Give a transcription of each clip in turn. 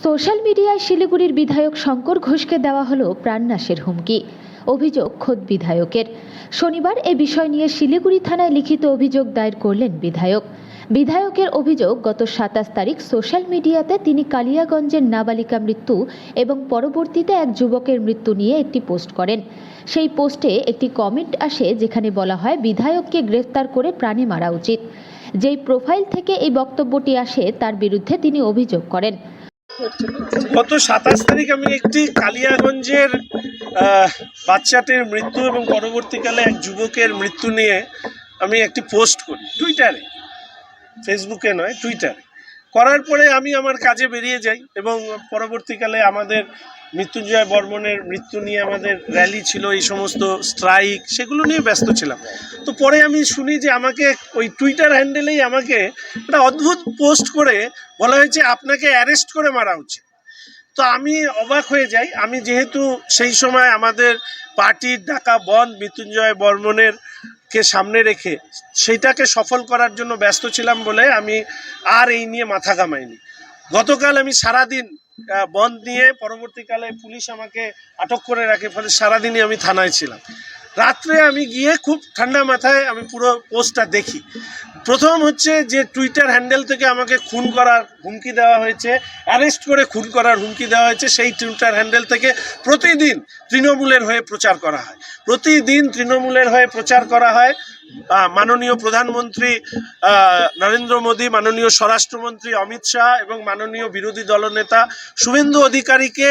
Social মিডিয়ায় শিলিগুড়ির বিধায়ক শঙ্কর ঘোষকে দেওয়া হলো প্রাণনাশের হুমকি। অভিযোগ খোদ বিধায়কের। শনিবার এ বিষয় নিয়ে শিলিগুড়ি থানায় লিখিত অভিযোগ দায়ের করলেন বিধায়ক। বিধায়কের অভিযোগ, গত সাতাশ তারিখ সোশ্যাল মিডিয়াতে তিনি কালিয়াগঞ্জের নাবালিকা মৃত্যু এবং পরবর্তীতে এক যুবকের মৃত্যু নিয়ে একটি পোস্ট করেন। সেই পোস্টে একটি কমেন্ট আসে যেখানে বলা হয়, বিধায়ককে গ্রেফতার করে প্রাণে মারা উচিত। যেই প্রোফাইল থেকে এই বক্তব্যটি আসে, তার বিরুদ্ধে তিনি অভিযোগ করেন। গত সাতাশ তারিখ আমি একটি কালিয়াগঞ্জের বাচ্চাটির মৃত্যু এবং পরবর্তীকালে এক যুবকের মৃত্যু নিয়ে আমি একটি পোস্ট করি টুইটারে ফেসবুকে নয় টুইটারে করার পরে আমি আমার কাজে বেরিয়ে যাই এবং পরবর্তীকালে আমাদের মৃত্যুঞ্জয় বর্মনের মৃত্যু নিয়ে আমাদের র্যালি ছিল, এই সমস্ত স্ট্রাইক সেগুলো নিয়ে ব্যস্ত ছিলাম। তো পরে আমি শুনি যে আমাকে ওই টুইটার হ্যান্ডেলেই আমাকে একটা অদ্ভুত পোস্ট করে বলা হয়েছে, আপনাকে অ্যারেস্ট করে মারা উচিত। তো আমি অবাক হয়ে যাই। আমি যেহেতু সেই সময় আমাদের পার্টির ডাকা বন মৃত্যুঞ্জয় বর্মনের কে সামনে রেখে সেইটাকে সফল করার জন্য ব্যস্ত ছিলাম বলে আমি আর এই নিয়ে মাথা কামাইনি গতকাল আমি সারাদিন দিন বন্ধ নিয়ে পরবর্তীকালে পুলিশ আমাকে আটক করে রাখে, ফলে সারাদিনই আমি থানায় ছিলাম। রাত্রে আমি গিয়ে খুব ঠান্ডা মাথায় আমি পুরো পোস্টটা দেখি। প্রথম হচ্ছে যে টুইটার হ্যান্ডেল থেকে আমাকে খুন করার হুমকি দেওয়া হয়েছে অ্যারেস্ট করে খুন করার হুমকি দেওয়া হয়েছে, সেই টুইটার হ্যান্ডেল থেকে প্রতিদিন তৃণমূলের হয়ে প্রচার করা হয়। প্রতিদিন তৃণমূলের হয়ে প্রচার করা হয় মাননীয় প্রধানমন্ত্রী নরেন্দ্র মোদী, মাননীয় স্বরাষ্ট্রমন্ত্রী অমিত শাহ এবং মাননীয় বিরোধী দলনেতা শুভেন্দু অধিকারীকে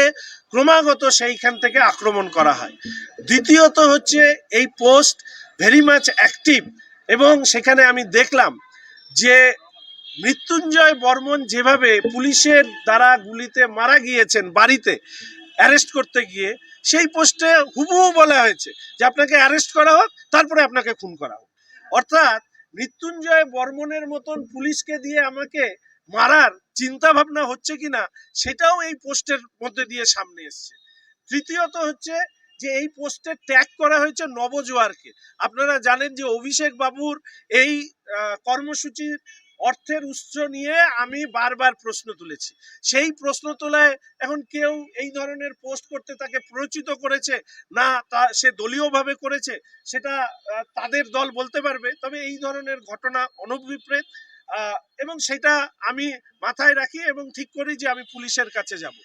ক্রমাগত সেইখান থেকে আক্রমণ করা হয়। দ্বিতীয়ত হচ্ছে এই পোস্ট ভেরি মাচ অ্যাক্টিভ এবং সেখানে আমি দেখলাম যে মৃত্যুঞ্জয় বর্মন যেভাবে পুলিশের দ্বারা গুলিতে মারা গিয়েছেন বাড়িতে অ্যারেস্ট করতে গিয়ে, সেই পোস্টে হুবহু বলা হয়েছে যে আপনাকে অ্যারেস্ট করা হোক, তারপরে আপনাকে খুন করা হোক। অর্থাৎ মৃত্যুঞ্জয় বর্মনের মতন পুলিশকে দিয়ে আমাকে মারার চিন্তা ভাবনা হচ্ছে কিনা, সেটাও এই পোস্টের মধ্যে দিয়ে সামনে এসছে। তৃতীয়ত হচ্ছে যে এই পোস্টে ট্যাগ করা হয়েছে নবজোয়ারকে। আপনারা জানেন যে অভিষেক বাবুর এই কর্মসূচির অর্থের উৎস নিয়ে আমি বারবার প্রশ্ন তুলেছি। সেই প্রশ্ন তোলায় এখন কেউ এই ধরনের পোস্ট করতে তাকে প্ররোচিত করেছে না তা সে দলীয়ভাবে করেছে, সেটা তাদের দল বলতে পারবে। তবে এই ধরনের ঘটনা অনভিপ্রেত এবং সেটা আমি মাথায় রাখি এবং ঠিক করি যে আমি পুলিশের কাছে যাব।